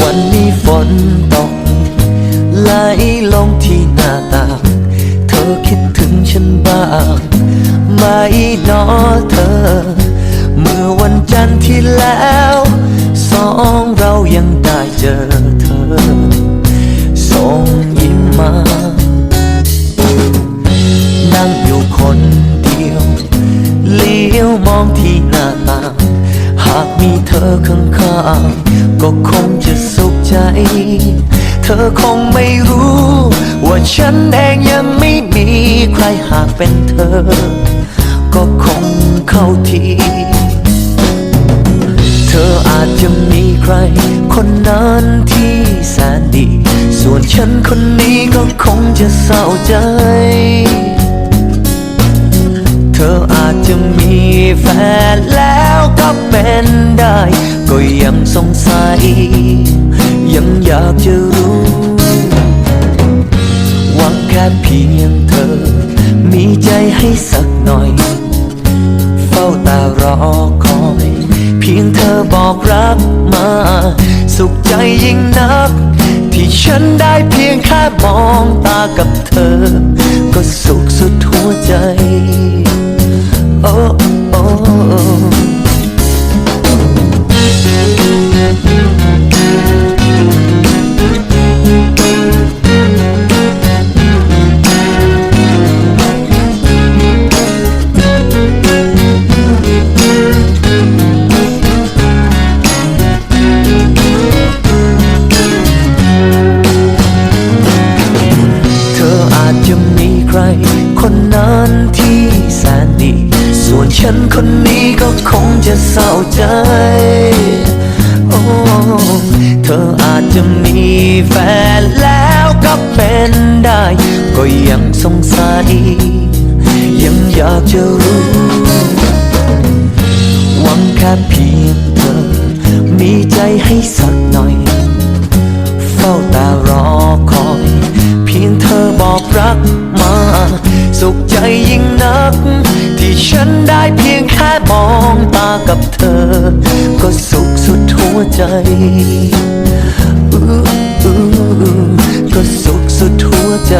วันนี้ฝนตกไหลลงที่หน้าต่างเธอคิดถึงฉันบ้างไหมนอเธอ เมื่อวันจันทร์ที่แล้วสอง องที่หน้าตา หากมีเธอข้างๆก็คงจะสุขใจ เธอคงไม่รู้ ว่าฉันเองยังไม่มีใครหากเป็นเธอ ก็คงเข้าทีเธออาจจะมีใคร คนนั้นที่แสนดี ส่วนฉันคนนี้ก็คงจะเศร้าใจ จจะมีแฟนแล้วก็เป็นได้ ก็ยังสงสัย ยังอยากจะรู้หวังแค่เพียงเธอ มีใจให้สักหน่อย เฝ้าตารอคอย เพียงเธอบอกรักมา สุขใจยิ่งนัก ที่ฉันได้เพียงแค่มองตากับเธอ ฉันคนนี้ก็คงจะเศร้าใจ โอ้เธออาจจะมีแฟนแล้วก็เป็นได้ ก็ยังสงสัย ยังอยากจะรู้ หวังแค่เพียงเธอ มีใจให้สักหน่อย เฝ้าตารอคอย เพียงเธอบอกรัก สุขใจยิ่งนัก ที่ฉันได้เพียงแค่มองตากับเธอ ก็สุขสุดหัวใจก็สุขสุดหัวใจ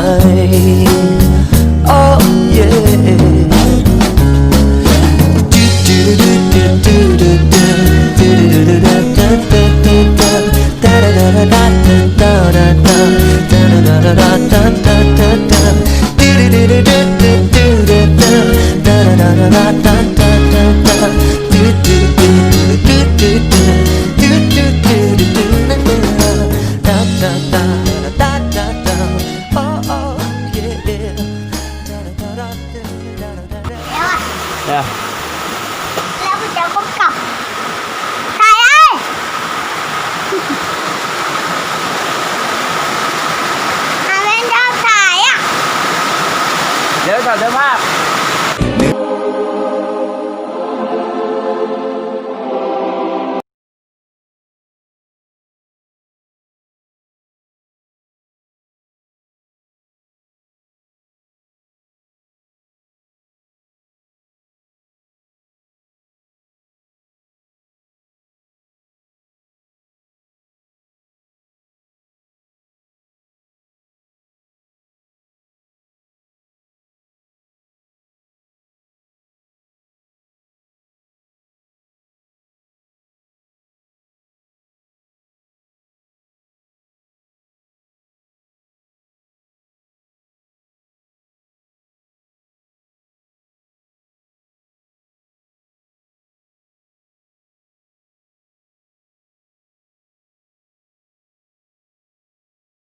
อ้เย่เนี่ยแล้วมันจะก็กลับ